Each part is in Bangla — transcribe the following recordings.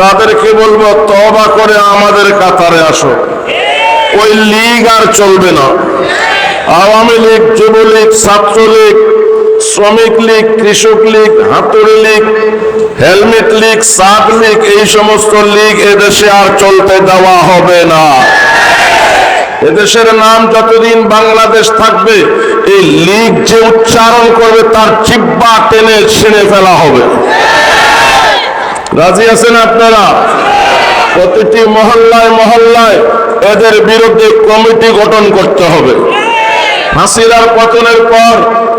তাদেরকে বলব তবা করে আমাদের কাতারে আসো। ওই লীগ আর চলবে না। আওয়ামী লীগ, যুবলীগ, ছাত্রলীগ, শ্রমিক লীগ, কৃষক লীগ, হাতুড়ি লীগ, হেলমেট লীগ সাত লীগ, এই সমস্ত লীগ এদেশে আর চলতে দেওয়া হবে না। এদেশের নাম যতদিন বাংলাদেশ থাকবে, এই লীগ যে উচ্চারণ করবে, তার চিব্বা টেনে ছিঁড়ে ফেলা হবে। রাজি আছেন আপনারা? প্রতিটি মহল্লায় মহল্লায় এদের বিরুদ্ধে কমিটি গঠন করতে হবে। হাসিনার পতনের পর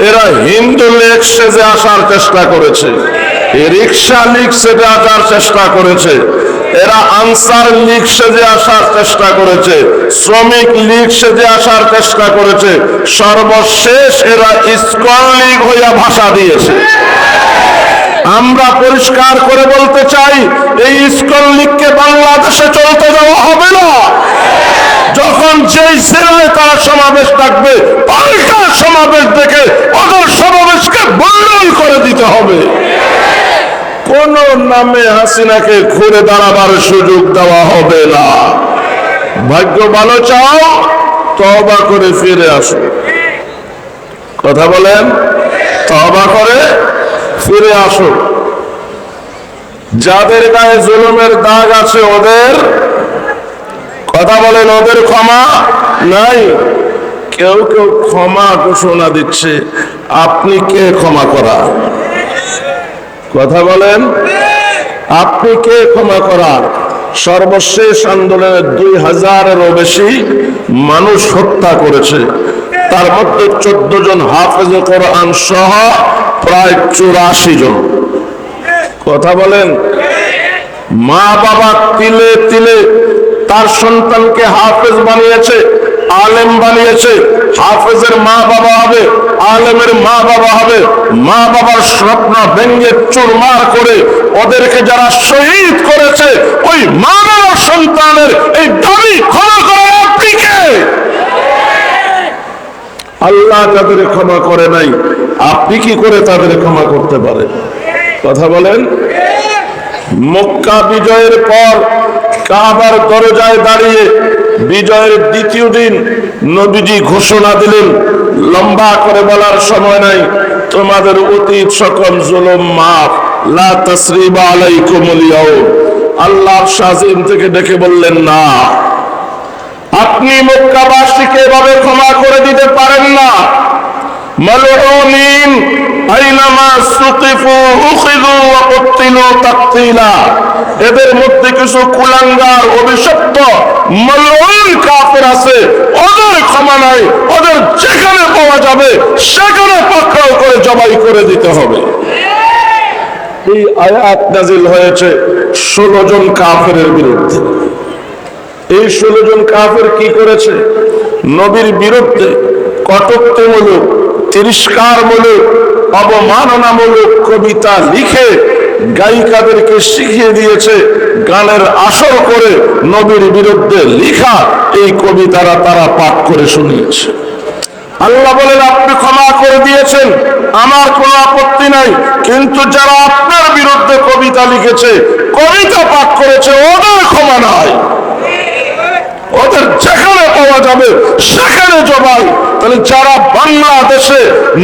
এরা হিন্দু লীগ সেজে আসার চেষ্টা করেছে। রিক্সা লীগ সেজে আসার চেষ্টা করেছে। এরা আনসার লীগ সেজে আসার চেষ্টা করেছে। শ্রমিক লীগ সেজে আসার চেষ্টা করেছে। সর্বশেষ এরা ইস্কন লীগ হইয়া ভাষা দিয়েছে। আমরা পরিষ্কার করে বলতে চাই, এই ইস্কন লীগকে বাংলাদেশে চলতে দেওয়া হবে না। যখন যেই জেলায় তারা সমাবেশ ডাকবে, পাল্টা সমাবেশ দেখে ওদের সমাবেশকে বন্ধন করে দিতে হবে। কোন নামে হাসিনাকে ঘুরে দাঁড়াবার সুযোগ দেওয়া হবে না। ভাগ্য ভালো চাও তবা করে ফিরে আসো। কথা বলেন? তবা করে ফিরে আসো যাদের গায়ে জুলুমের দাগ আছে ওদের কথা বলেন, ওদের ক্ষমা নাই। কেউ কেউ ক্ষমা ঘোষণা দিচ্ছে, আপনি কে ক্ষমা করা? কথা বলেন, আপনি কে ক্ষমা করা? সর্বশেষ আন্দোলনে দুই হাজারেরও বেশি মানুষ হত্যা করেছে। তার মধ্যে চোদ্দ জন হাফেজ কোরআন সহ প্রায় চুরাশি জন। কথা বলেন? মা বাবা তিলে তিলে তার সন্তানকে হাফেজ বানিয়েছে, আলেম বানিয়েছে, হাফেজের মা বাবা হবে, আলেমের মা বাবা হবে, মা বাবার স্বপ্ন ভেঙ্গে চুরমার করে ওদেরকে যারা শহীদ করেছে, ওই মা বাবার সন্তানের এই দাবি ক্ষমা করে আপনি কে আল্লাহ তাদের ক্ষমা করে নাই। আপনি কি করে তাদের ক্ষমা করতে পারেন? কথা বলেন। মক্কা বিজয়ের পর কাবার দরজায় দাঁড়িয়ে বিজয়ের দ্বিতীয় দিন নবীজি ঘোষণা দিলেন, লম্বা করে বলার সময় নাই, তোমাদের অতীত সকল জুলুম মাফ, লা তাসরিবা আলাইকুমুল ইয়াউম। আল্লাহ শাজিম থেকে ডেকে বললেন, না আপনি মক্কাবাসীকে এভাবে ক্ষমা করে দিতে পারেন না। মালউনিন আইনামা সুকিফু উখিযু ওয়া কুতিলু তাকতিলা। এদের মধ্যে কিছু কুলাঙ্গার, অভিশপ্ত মালউন কাফের আছে। ওদের ক্ষমা নাই, ওদের যেখানে পাওয়া যাবে, সেখানে পাকড়াও করে জবাই করে দিতে হবে। এই আয়াত নাজিল হয়েছে ষোলো জন কাফেরের বিরুদ্ধে। এই ষোলো জন কাফের কি করেছে? নবীর বিরুদ্ধে কটুক্তিমূলক, তিরস্কারমূলক, অবমাননামূলক কবিতা লিখে গায়িকাদেরকে শিখিয়ে দিয়েছে, গানের আসর করে নবীর বিরুদ্ধে লিখা এই কবিতারা তারা পাঠ করে শুনিয়েছে। আল্লাহ বলেন, আপনি ক্ষমা করে দিয়েছেন, আমার কোনো আপত্তি নাই, কিন্তু যারা আপনার বিরুদ্ধে কবিতা লিখেছে, কবিতা পাঠ করেছে, ওদের ক্ষমা নাই। ওদের যেখানে পাওয়া যাবে, সেখানে জবাই। তাহলে যারা বাংলাদেশে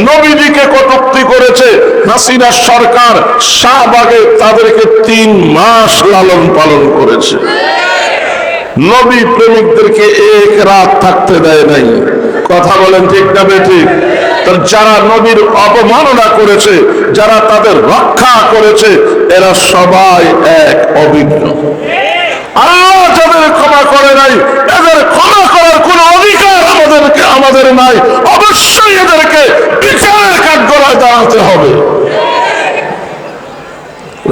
নবীজিকে কটুক্তি করেছে হাসিনা সরকার শাহবাগে তাদেরকে তিন মাস লালন পালন করেছে। নবী প্রেমিকদেরকে এক রাত থাকতে দেয় নাই। কথা বলেন ঠিক না বেঠিক যারা নবীর অপমাননা করেছে, যারা তাদের রক্ষা করেছে, এরা সবাই এক অভিজ্ঞ আল্লাহ যাদের ক্ষমা করে নাই, এদের ক্ষমা করার কোন অধিকার আমাদেরকে আমাদের নাই। অবশ্যই এদেরকে বিচারের কাঠগড়ায় দাঁড়াতে হবে।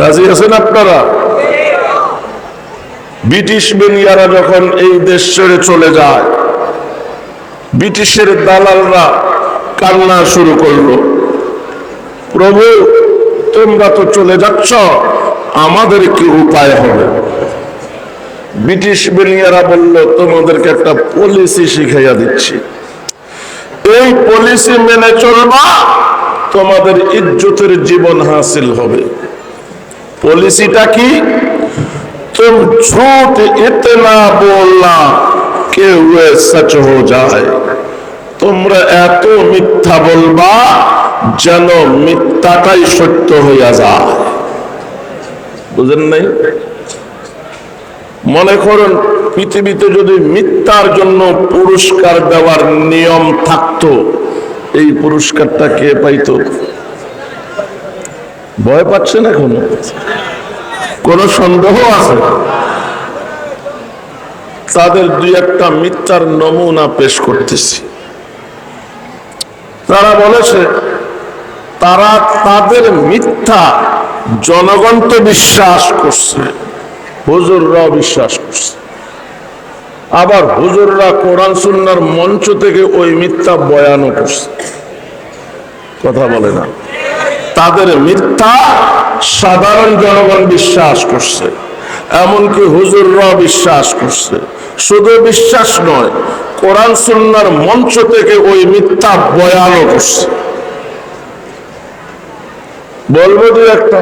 রাজি আছেন আপনারা? ব্রিটিশ বেনিয়ারা যখন এই দেশ ছেড়ে চলে যায়, ব্রিটিশের দালালরা কান্না শুরু করল। প্রভু, তোমরা তো চলে যাচ্ছ, আমাদের কি উপায় হবে? ব্রিটিশ বেলিয়ারা বলল, তোমাদেরকে একটা পলিসি শিখাইয়া দিচ্ছি। এই পলিসি মেনে চলবা, তোমাদের ইজ্জতের জীবন হাসিল হবে। পলিসিটা কি? তুম ঝুট ইতনা বললা কে হুয়ে সচ হো যায়। তোমরা এত মিথ্যা বলবা, যেন মিথ্যাটাই সত্য হইয়া যায়। বুঝেন নাই? মনে করুন, পৃথিবীতে যদি মিথ্যার জন্য পুরস্কার দেওয়ার নিয়ম থাকতো, এই পুরস্কারটা কে পাইতো? ভয় পাচ্ছেন এখনও কোন সন্দেহ আছে? তাদের দুই একটা মিথ্যার নমুনা পেশ করতেছি। তারা বলেছে, তারা তাদের মিথ্যা জনগণ তো বিশ্বাস করছে। হুজুররাও বিশ্বাস করছে। আবার হুজুররা কোরআন সুন্নার মঞ্চ থেকে ওই মিথ্যা বয়ানও করছে। কথা বলে না। তাদের মিথ্যা সাধারণ জনগণ বিশ্বাস করছে। এমনকি হুজুররাও বিশ্বাস করছে। শুধু বিশ্বাস নয়, কোরআন সুন্নার মঞ্চ থেকে ওই মিথ্যা বয়ানও করছে। বলব দু একটা।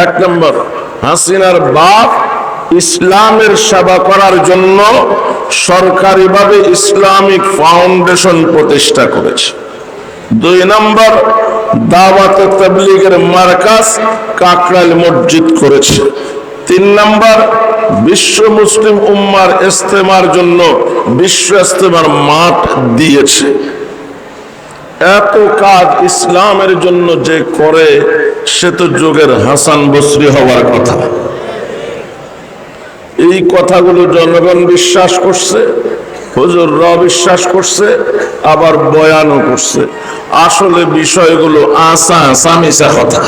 এক নম্বর হাসিনার বাপ ইসলামের সেবা করার জন্য সরকারিভাবে ইসলামিক ফাউন্ডেশন প্রতিষ্ঠা করেছে। দুই নম্বর, দাওয়াতে তাবলীগের মার্কাজ কাকরাইল মসজিদ করেছে। তিন নম্বর, বিশ্ব মুসলিম উম্মার ইস্তেমার জন্য বিশ্ব ইস্তেমার মাঠ দিয়েছে। এত কাজ ইসলামের জন্য যে করে সে তো যুগের হাসান বসরি হওয়ার কথা। এই কথাগুলো জনগণ বিশ্বাস করছে হুজুররা বিশ্বাস করছে, আবার বয়ানও করছে। আসলে বিষয়গুলো আসা মিশা কথা।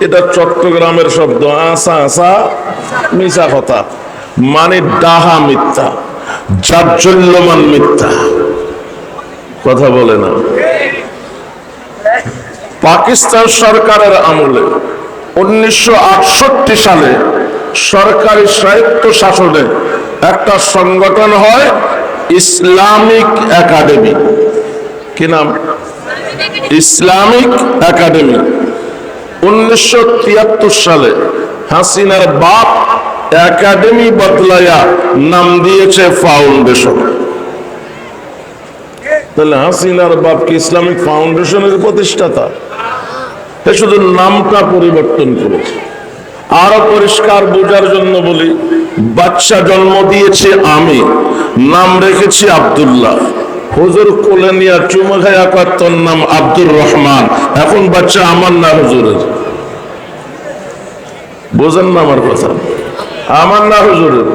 এটা চট্টগ্রামের শব্দ আসা আসা মিশা কথা। মানে ডাহা মিথ্যা জাজ্জল্যমান মিথ্যা। কথা বলে না। পাকিস্তান সরকারের আমলে উনিশশো আটষট্টি সালে সরকারি সাহিত্য শাসনে একটা সংগঠন হয় ইসলামিক একাডেমি। কি নাম? Islamic Academy. উনিশশো তিয়াত্তর সালে হাসিনার বাপ একাডেমি বদলাইয়া নাম দিয়েছে ফাউন্ডেশন। তাহলে হাসিনার বাপ কি ইসলামিক ফাউন্ডেশনের প্রতিষ্ঠাতা? এ শুধু নামটা পরিবর্তন করেছে। আরও পরিষ্কার বোঝার জন্য বলি, বাচ্চা জন্ম দিয়েছে আমি, নাম রেখেছি আব্দুল্লাহ। হুজুর কোলে নিয়ে নাম আব্দুর রহমান। এখন বাচ্চা আমার না হুজুরের? বোঝেন না আমার কথা? আমার না হুজুরের?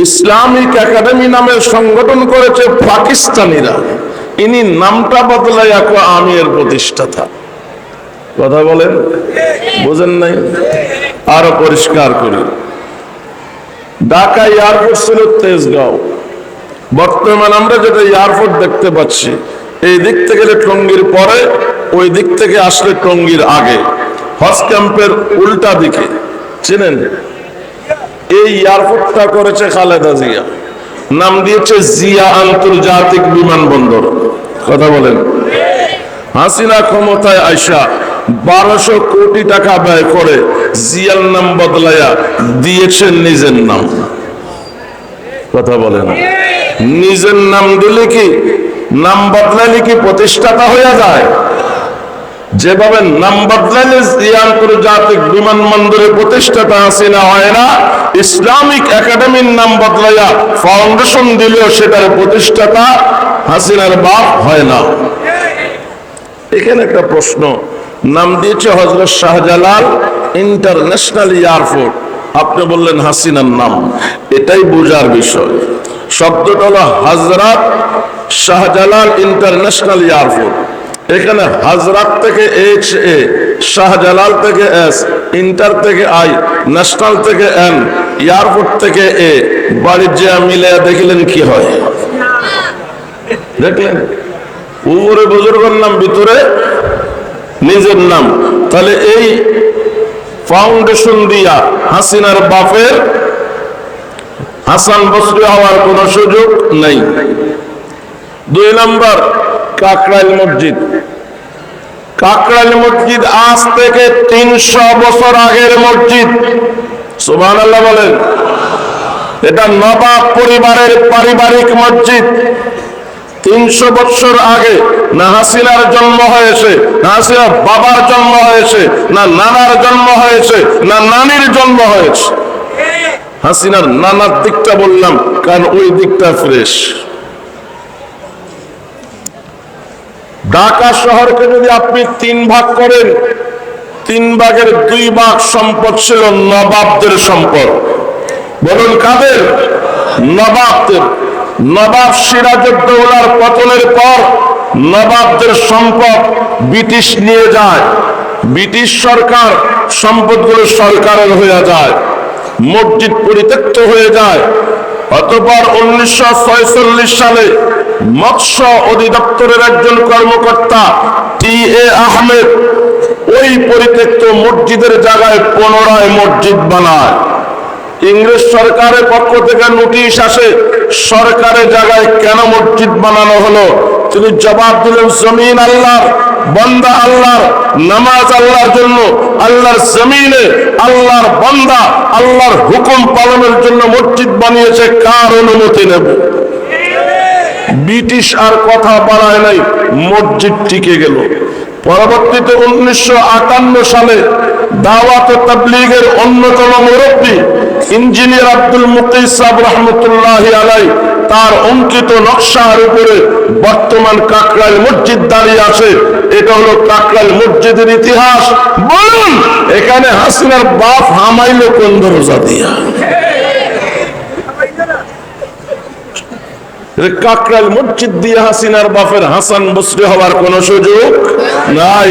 ইসলামিক একাডেমি নামে সংগঠন করেছে পাকিস্তানিরা। ইনি নামটা বদলাই আমি এর প্রতিষ্ঠাতা। কথা বলেন? বোঝেন নাই? আরও পরিষ্কার করি। ঢাকা এয়ারপোর্ট ছিল তেজগাঁও। বর্তমান আমরা যেটা এয়ারপোর্ট দেখতে পাচ্ছি, এই দিক থেকে টঙ্গির পরে, ওই দিক থেকে আসলে টঙ্গির আগে। হজ ক্যাম্পের উল্টা দিকে। চিনেন? এই এয়ারপোর্টটা করেছে খালেদা জিয়া। নাম দিয়েছে জিয়া আন্তর্জাতিক বিমানবন্দর। কথা বলেন? হাসিনা ক্ষমতায় আইসা বারোশো কোটি টাকা ব্যয় করে জিয়ার নাম বদলাইয়া দিয়েছেন নিজের নাম। কথা বলেন নিজের নাম দিলে কি, নাম বদলাইলে কি প্রতিষ্ঠাতা হয়ে যায়? যেভাবে নাম বদলাইলে আন্তর্জাতিক বিমানবন্দরে প্রতিষ্ঠাতা হাসিনা হয় না, ইসলামিক একাডেমির নাম বদলাইয়া ফাউন্ডেশন দিলেও সেটার প্রতিষ্ঠাতা হাসিনার বাপ হয় না। এখানে একটা প্রশ্ন নাম দিয়েছে হজরত শাহজালাল ইন্টারন্যাশনাল এয়ারপোর্ট আপনি বললেন হাসিনার নাম, এটাই বোঝার বিষয়। শব্দটা হলো হজরত শাহজালাল ইন্টারন্যাশনাল এয়ারপোর্ট এখানে হাজরাত থেকে এইচ এ শাহজালাল থেকে এস ইন্টার থেকে আই ন্যাশনাল থেকে এন এয়ারপোর্ট থেকে এ বাড়ির যে মিলে দেখলেন কি হয়? দেখলেন? উপরে বুজুর্গের নাম ভিতরে নিজের নাম। তাহলে এই ফাউন্ডেশন দিয়া হাসিনার বাপের হাসান বসরি হওয়ার কোন সুযোগ নেই। দুই নম্বর, কাকরাইল মসজিদ। কাকরাইল মসজিদ আজ থেকে তিনশো বছর আগের মসজিদ। আল্লাহ বলেন, এটা নবাব পরিবারের পারিবারিক মসজিদ। তিনশো বৎসর আগে না হাসিনার জন্ম হয়েছে, না হাসিনার বাবার জন্ম হয়েছে, না নানার জন্ম হয়েছে, না নানির জন্ম হয়েছে। হাসিনার নানার দিকটা বললাম, কারণ ওই দিকটা ফ্রেশ। ঢাকা শহরকে যদি আপনি তিন ভাগ করেন, তিন ভাগের দুই ভাগ সম্পদ ছিল নবাবদের সম্পদ। বলুন কাদের? নবাবদের। নবাব সিরাজউদ্দৌলার পতনের পর নবাবদের সম্পদ ব্রিটিশ নিয়ে যায়। ব্রিটিশ সরকার সম্পদগুলো সরকারের হয়ে যায়, মসজিদ পরিত্যক্ত হয়ে যায়। অতপর উনিশশো সালে মৎস্য অধিদপ্তরের একজন কর্মকর্তা টি এ আহমেদ ওই পরিত্যক্ত মসজিদের জায়গায় পুনরায় মসজিদ বানায়। ইংরেজ সরকারের পক্ষ থেকে নোটিশ আসে সরকারের জায়গায় কেন মসজিদ বানানো হলো? তিনি জবাব দিলেন, জমিন আল্লাহর, বন্দা আল্লাহর, নামাজ আল্লাহর জন্য, আল্লাহর জমিনে আল্লাহর বন্দা, আল্লাহর হুকুম পালনের জন্য মসজিদ বানিয়েছে, কার অনুমতি নেব? ব্রিটিশ আর কথা বাড়ায় নাই, মসজিদ টিকে গেল। পরবর্তীতে উনিশশো আটান্ন সালে দাওয়াত অন্যতম মুরব্বী ইঞ্জিনিয়ার আব্দুল রহমতুল্লাহ আলাই তার অঙ্কিত নকশার উপরে বর্তমান কাকরাইল মসজিদ দাঁড়িয়ে আছে। এটা হলো কাকরাইল মসজিদের ইতিহাস। বলুন, এখানে হাসিনার বাপ হামাইলো কোন দরজা দিয়া? কাকরাইল মসজিদ দিয়ে হাসিনার বাপের হাসান বসরি হওয়ার কোন সুযোগ নাই।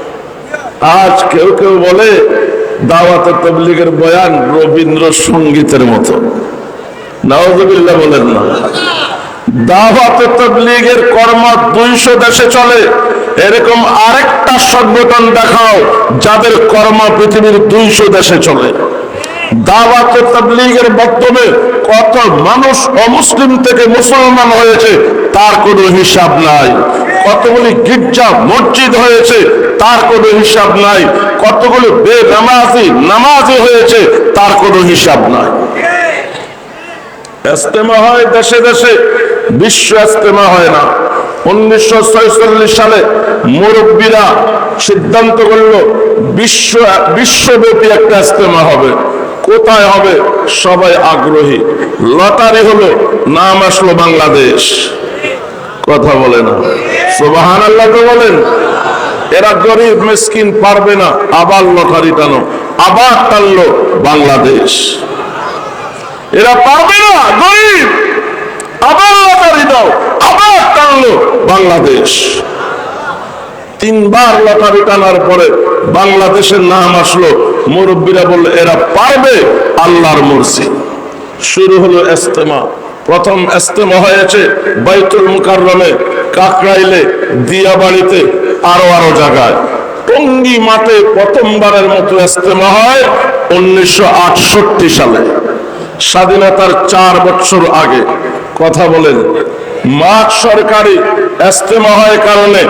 আজ কেউ কেউ বলে দাওয়াত তাবলিগের বয়ান রবীন্দ্র সঙ্গীতের মতো। নওয়াজবিল্লাহ বলেন না। দাওয়াত তাবলিগের কর্ম দুইশো দেশে চলে। এরকম আরেকটা সংগঠন দেখাও, যাদের কর্ম পৃথিবীর দুইশো দেশে চলে। দাওয়াত তাবলীগের মাধ্যমে কত মানুষ অমুসলিম থেকে মুসলমান হয়েছে, তার কোনো হিসাব নাই। কতগুলি গির্জা, মসজিদ হয়েছে, তার কোনো হিসাব নাই। কতগুলি বেনামাজি, নামাজি হয়েছে, তার কোনো হিসাব নাই। হয় দেশে দেশে, বিশ্ব ইস্তেমা হয় না। উনিশশো সালে মুরব্বীরা সিদ্ধান্ত করল, বিশ্ব, বিশ্বব্যাপী একটা ইস্তেমা হবে। কোথায় হবে? সবাই আগ্রহী। লটারি হলো, নাম আসলো বাংলাদেশ। কথা বলে না। সুবাহান আল্লাহ তো বলেন। এরা গরিব, মিসকিন পারবে না। আবার লটারি টানো, আবার টানলো বাংলাদেশ। এরা পারবে না, গরিব। আবার লটারি দাও, আবার টানলো বাংলাদেশ। তিনবার লটারি টানার পরে বাংলাদেশের নাম আসলো। মুরব্বীরা বলল, এরা পারবে আল্লাহর মুরসি শুরু হলো এস্তেমা প্রথম এস্তেমা হয়েছে বাইতুল মুকাররমে। কাকরাইলে, দিয়াবাড়িতে আরও আরও জায়গায়। টঙ্গি মাঠে প্রথমবারের মতো এস্তেমা হয় উনিশশো সালে। স্বাধীনতার চার বছর আগে কথা বলেন, মাঠ সরকারি এস্তেমা হয় কারণে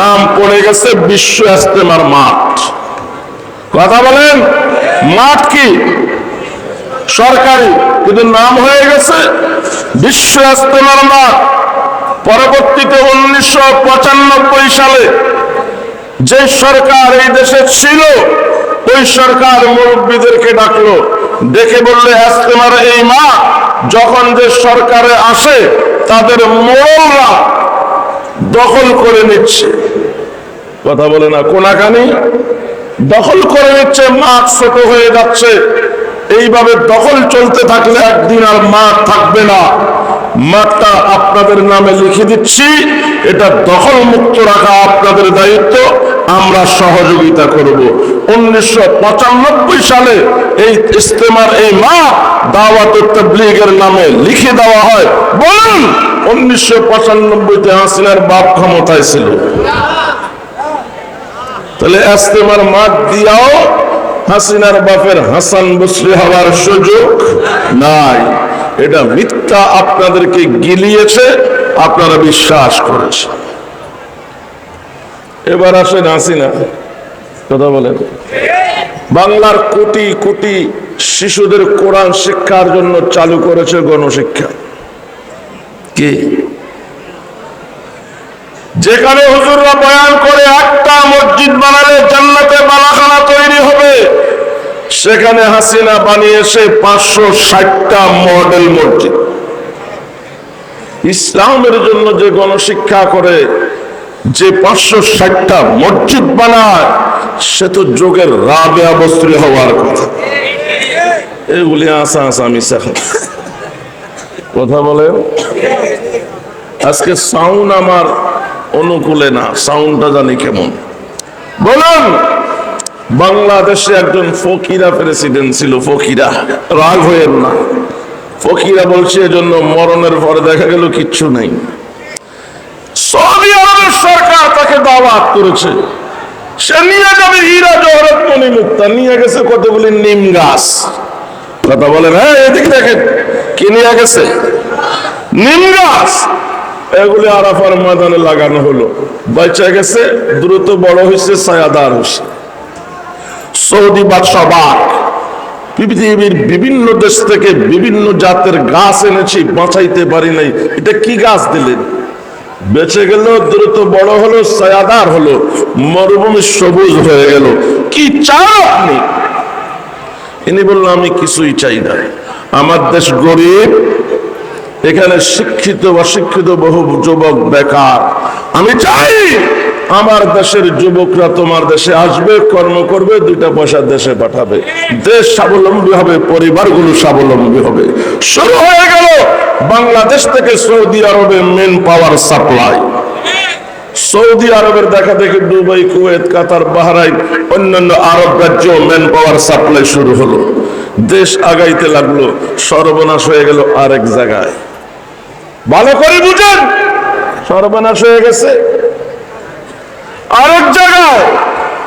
নাম পড়ে গেছে বিশ্ব এস্তেমার মাঠ। কথা বলেন, মাঠ কি? সরকারি, কিন্তু নাম হয়ে গেছে বিশ্ব ইস্তেমার মাঠ। পরবর্তীতে উনিশশো পঁচানব্বই সালে যে সরকার এই দেশে ছিল, ওই সরকার মুরব্বীদেরকে ডাকলো। ডেকে বললে ইস্তেমার এই মা, যখন যে সরকারে আসে, তাদের মোড়লরা দখল করে নিচ্ছে। কথা বলে না, কোনাকানি। দখল করে নিচ্ছে, মাঠ ছোট হয়ে যাচ্ছে। এইভাবে দখল চলতে থাকলে একদিন আর মাঠ থাকবে না। মাঠটা আপনাদের নামে লিখে দিচ্ছি, এটা দখল মুক্ত রাখা আপনাদের দায়িত্ব, আমরা সহযোগিতা করব। উনিশশো পঁচানব্বই সালে এই ইস্তেমার এই মা দাওয়াত তবলিগের নামে লিখে দেওয়া হয়। বলুন, উনিশশো পঁচানব্বইতে হাসিনার বাপ ক্ষমতায় ছিল। তাহলে ইস্তেমার মাঠ দিয়াও হাসিনার বাপের হাসান বসরি হওয়ার সুযোগ নাই। এটা মিথ্যা আপনাদেরকে গিলিয়েছে, আপনারা বিশ্বাস করেছে এবার আসেন হাসিনা, কথা বলেন। বাংলার কোটি কোটি শিশুদের কোরআন শিক্ষার জন্য চালু করেছে গণশিক্ষা। কি? যেখানে হুজুররা বয়ান করে, একটা মসজিদ বানালে জান্নাতে হবে সেখানে হাসিনা বানিয়েছে পাঁচশো ষাটটা মডেল মসজিদ। ইসলামের জন্য যে গণশিক্ষা করে যে পাঁচশো ষাটটা মসজিদ বানায়, সে তো যোগের রাবে অবস্ত্রী হওয়ার কথা। এগুলি আসা আসা আমি কথা বলে আজকে সাউন্ড আমার অনুকূলে না সাউন্ডটা জানি কেমন। বলুন! বাংলাদেশে একজন ফকিরা প্রেসিডেন্ট ছিল, ফকিরা। রাগ হয়েন না। ফকিরা বলছে, এজন্য মরণের পরে দেখা গেল কিচ্ছু নাই। সৌদি আরবের সরকার তাকে দাওয়াত করেছে। সে নিয়ে যাবে হীরা জহরত মণিমুক্তা, নিয়ে গেছে কতগুলি নিম গাছ। কথা বলেন হ্যাঁ এদিকে দেখেন, কি নিয়ে গেছে? নিম গাছ, এগুলি আরাফার ময়দানে লাগানো হলো। বাচ্চা গেছে, দ্রুত বড় হয়েছে ছায়াদার হয়েছে সৌদি বাদশাহ বাঘ, পৃথিবীর বিভিন্ন দেশ থেকে বিভিন্ন জাতের গাছ এনেছি, বাঁচাইতে পারি নাই। এটা কি গাছ দিলেন? বেঁচে গেল, দ্রুত বড় হলো সায়াদার হলো, মরুভূমি সবুজ হয়ে গেল। কি চান আপনি? ইনি বলল, আমি কিছুই চাই না। আমার দেশ গরিব, এখানে শিক্ষিত বা শিক্ষিত বহু যুবক বেকার। আমি চাই আমার দেশের যুবকরা তোমার দেশে আসবে, কর্ম করবে, দুইটা পয়সা দেশে পাঠাবে। দেশ স্বাবলম্বী হবে, পরিবারগুলো স্বাবলম্বী হবে। শুরু হয়ে গেল বাংলাদেশ থেকে সৌদি আরবে মেন পাওয়ার সাপ্লাই সৌদি আরবের দেখা দেখি দুবাই, কুয়েত, কাতার, বাহরাইন, অন্যান্য আরব রাজ্য ম্যান পাওয়ার সাপ্লাই শুরু হলো। দেশ আগাইতে লাগল, সর্বনাশ হয়ে গেল আরেক জায়গায়। ভালো করে বুঝেন, সর্বনাশ হয়ে গেছে। আরেক জায়গায়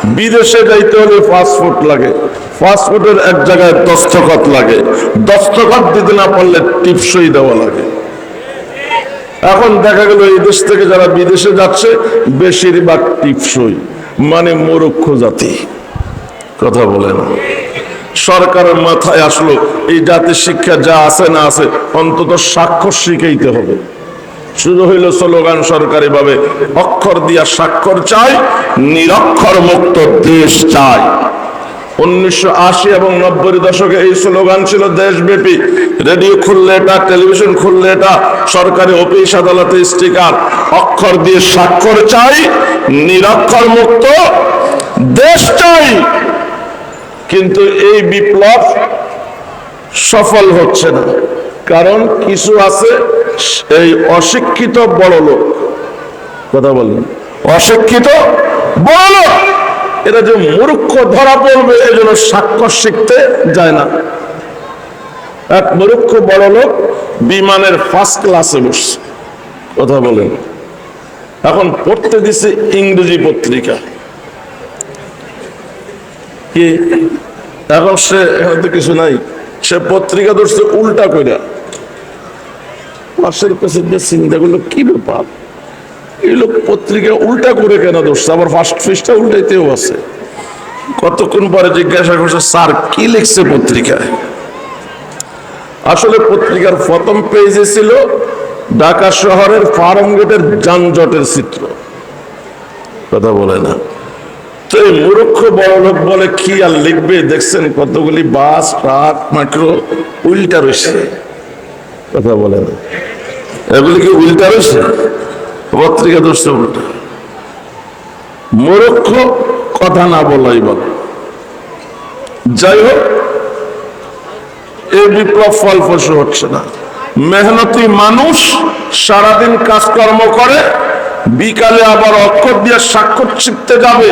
বিদেশে যাইতে হলে পাসপোর্ট লাগে। পাসপোর্টের এক জায়গায় দস্তখত লাগে। দস্তখত দিতে না পারলে টিপসই দেওয়া লাগে। এখন দেখা গেল এই দেশ থেকে যারা বিদেশে যাচ্ছে, বেশিরভাগ টিপসই। মানে মূর্খ জাতি। কথা বলে না। সরকারের মাথায় আসলো, এই জাতির শিক্ষা যা আছে না আছে, অন্তত স্বাক্ষর শিখাইতে হবে। শুরু হইল স্লোগান সরকারি ভাবে অক্ষর দিয়া স্বাক্ষর চাই নিরক্ষর মুক্ত দেশ চাই উনিশশো আশি এবং দশকে এই স্লোগান ছিল দেশব্যাপী। রেডিও খুললে এটা, টেলিভিশন খুললে এটা, সরকারি অফিস স্টিকার। অক্ষর দিয়ে স্বাক্ষর চাই, নিরক্ষর মুক্ত দেশ চাই। কিন্তু এই বিপ্লব সফল হচ্ছে না। কারণ কিছু আছে এই অশিক্ষিত বড় লোক। কথা বলেন অশিক্ষিত বড় লোক। এরা যে মূর্খ ধরা পড়বে, এই জন্য সাক্ষ্য শিখতে যায় না। এক মূর্খ বড় লোক বিমানের ফার্স্ট ক্লাসে বসছে। কথা বলেন। এখন পড়তে দিছে ইংরেজি পত্রিকা। কি? এখন সে কিছু নাই। সে পত্রিকা ধরছে উল্টা কইরা। পাশের যে চিন্তা করল কি ব্যাপার? এই লোক পত্রিকা উল্টা করে কেন ধরছে আবার ফার্স্ট ফিসটা উল্টাইতেও আছে। কতক্ষণ পরে জিজ্ঞাসা করছে, স্যার, কি লিখছে পত্রিকায়? আসলে পত্রিকার প্রথম পেজে ছিল ঢাকা শহরের ফার্ম গেটের যানজটের চিত্র। কথা বলে না। তো এই মূর্খ বড় লোক বলে কি আর লিখবে? দেখছেন কতগুলি বাস, ট্রাক, মেট্রো, উল্টা রয়েছে। কথা বলে না। এগুলি কি উল্টা রয়েছে? পত্রিকা দোষটা উল্টা। মূর্খ কথা না বলাই বল। যাই হোক, এই বিপ্লব ফল ফসল হচ্ছে না। মেহনতি মানুষ সারাদিন কাজকর্ম করে, বিকালে আবার অক্ষর দিয়ে স্বাক্ষর শিখতে যাবে,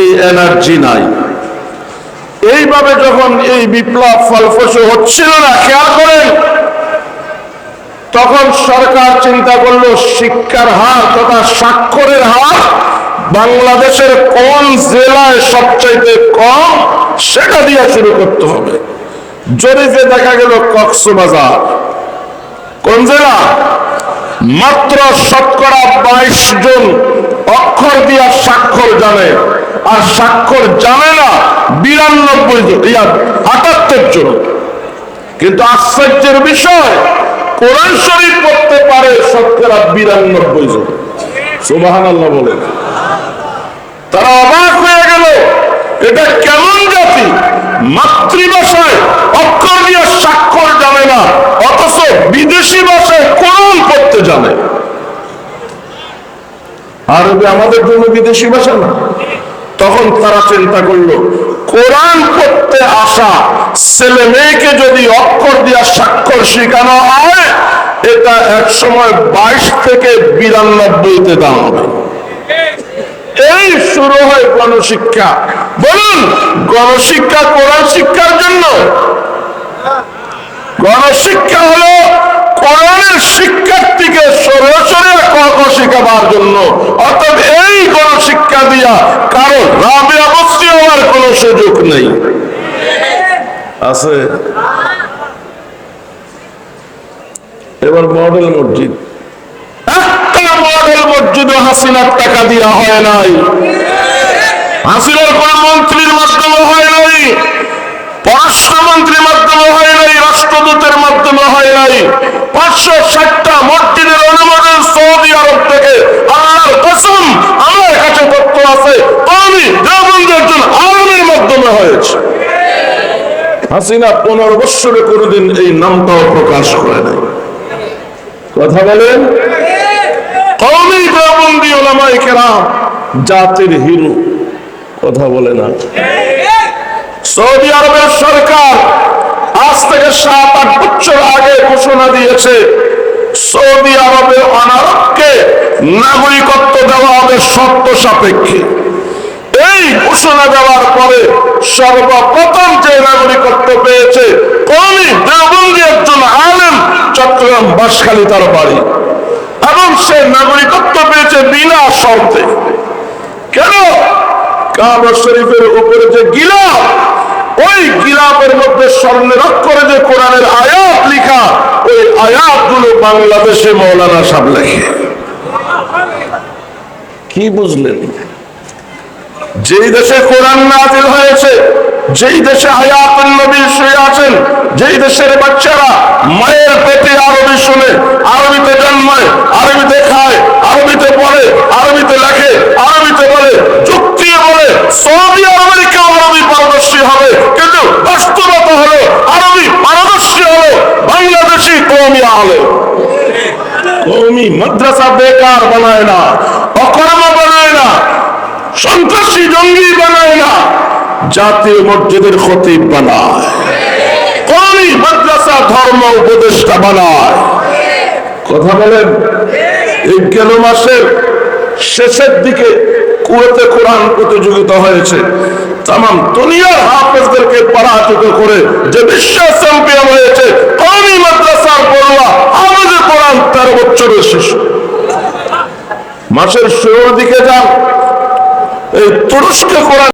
এই এনার্জি নাই। এইভাবে যখন এই বিপ্লব ফলপ্রসূ হচ্ছিল না, খেয়াল করেন তখন সরকার চিন্তা করল, শিক্ষার হার তথা স্বাক্ষরের হার বাংলাদেশের কোন জেলায় সবচাইতে কম, সেটা দিয়ে শুরু করতে হবে। জরিপে দেখা গেল, কক্সবাজার। কোন জেলা? মাত্র শতকরা বাইশ জন অক্ষর দিয়া স্বাক্ষর জানে। আর স্বাক্ষর জানে না বিরানব্বই জন, ইয়া, আটাত্তর জন। কিন্তু আশ্চর্যের বিষয় কোরআন শরীফ পড়তে পারে শতকরা বিরানব্বই জন। সুবাহান আল্লাহ তারা অবাক হয়ে গেল, এটা কেমন জাতি? মাতৃভাষায় অক্ষর দিয়ে স্বাক্ষর জানে না, অথচ বিদেশি ভাষায় কোরআন পড়তে জানে। আমাদের জন্য বিদেশি ভাষা না। তখন তারা চিন্তা করল, কোরআন পড়তে আসা ছেলে মেয়েকে যদি অক্ষর দিয়া স্বাক্ষর শেখানো হয় এটা এক সময় বাইশ থেকে বিরানব্বইতে দাঁড়াবে এই শুরু হয় গণশিক্ষা। বলুন, গণশিক্ষা কোরআন শিক্ষার জন্য? গণশিক্ষা হলো কোরআনের শিক্ষার্থীকে সরাসরি ক শেখাবার জন্য। অর্থাৎ এই গণশিক্ষা দিয়া কারও রাবে অবশ্যই হওয়ার কোনো সুযোগ নেই। আছে? এবার মডেল মসজিদ। একটা মডেল হাসিনার টাকা হয় নাই। হাসিনার কোন মন্ত্রীর মাধ্যমে হয় নাই। পররাষ্ট্রমন্ত্রীর মাধ্যমে হয় নাই, রাষ্ট্রদূতের মাধ্যমে হয় নাই। পাঁচশো ষাটটা মসজিদের অনুমোদন সৌদি আরব থেকে। আল্লাহর কসম, আমার কাছে তথ্য আছে আমি একজন মাধ্যমে হয়েছে। হাসিনা পনেরো বৎসরে কোনোদিন এই নামটাও প্রকাশ করে নাই। কথা বলেন। ওলামায়ে কেরাম, জাতির হিরো, কথা বলে না। সৌদি আরবের সরকার আজ থেকে সাত, আট বছর আগে ঘোষণা দিয়েছে, সৌদি নাগরিকত্ব দেওয়া হবে শর্ত সাপেক্ষে। এই ঘোষণা দেওয়ার পরে সর্বপ্রথম যে নাগরিকত্ব পেয়েছে কমি দেওবন্দি একজন আলেম চট্টগ্রাম বাসখালী তার বাড়ি। এবং সে নাগরিকত্ব পেয়েছে বিনা শর্তে। কেন? কাবা শরীফের উপরে যে গিলাপ, ওই গিলাপের মধ্যে স্বর্ণের অক্ষরে যে কোরআনের আয়াত লিখা, ওই আয়াতগুলো বাংলাদেশে মৌলানা সাহেব লেখে। কি বুঝলেন? যেই দেশে কোরআন নাজিল হয়েছে যেই দেশে হায়াতুন নবী শুয়ে আছেন, যেই দেশের বাচ্চারা মায়ের পেটে আরবি শুনে, আরবিতে জন্মায়, আরবিতে খায়, আরবিতে পড়ে, আরবিতে লেখে, আরবিতে বলে, যুক্তি বলে, সৌদি আরবের কেউ আরবি পারদর্শী হবে। কিন্তু বাস্তবতা হলো, আরবি পারদর্শী হলো, বাংলাদেশি কৌমি আলে কৌমি মাদ্রাসা বেকার বানায় না, অকর্ম বানায় না, সন্ত্রাসী জঙ্গি বানায় না। জাতীয় মসজিদের খতিব বানায়। মাদ্রাসা, ধর্ম উপদেষ্টা বানায়। কথা বলেন, এই গেল মাসের শেষের দিকে কুয়েতে কোরআন প্রতিযোগিতা হয়েছে। তাম দুনিয়ার হাফেজদেরকে পরাজিত করে যে বিশ্ব চ্যাম্পিয়ন হয়েছে কমি মাদ্রাসার পড়ুয়া আমাদের কোরআন তেরো বছরের শিশু। মাসের শুরুর দিকে যান, এই তুরস্কে কোরআন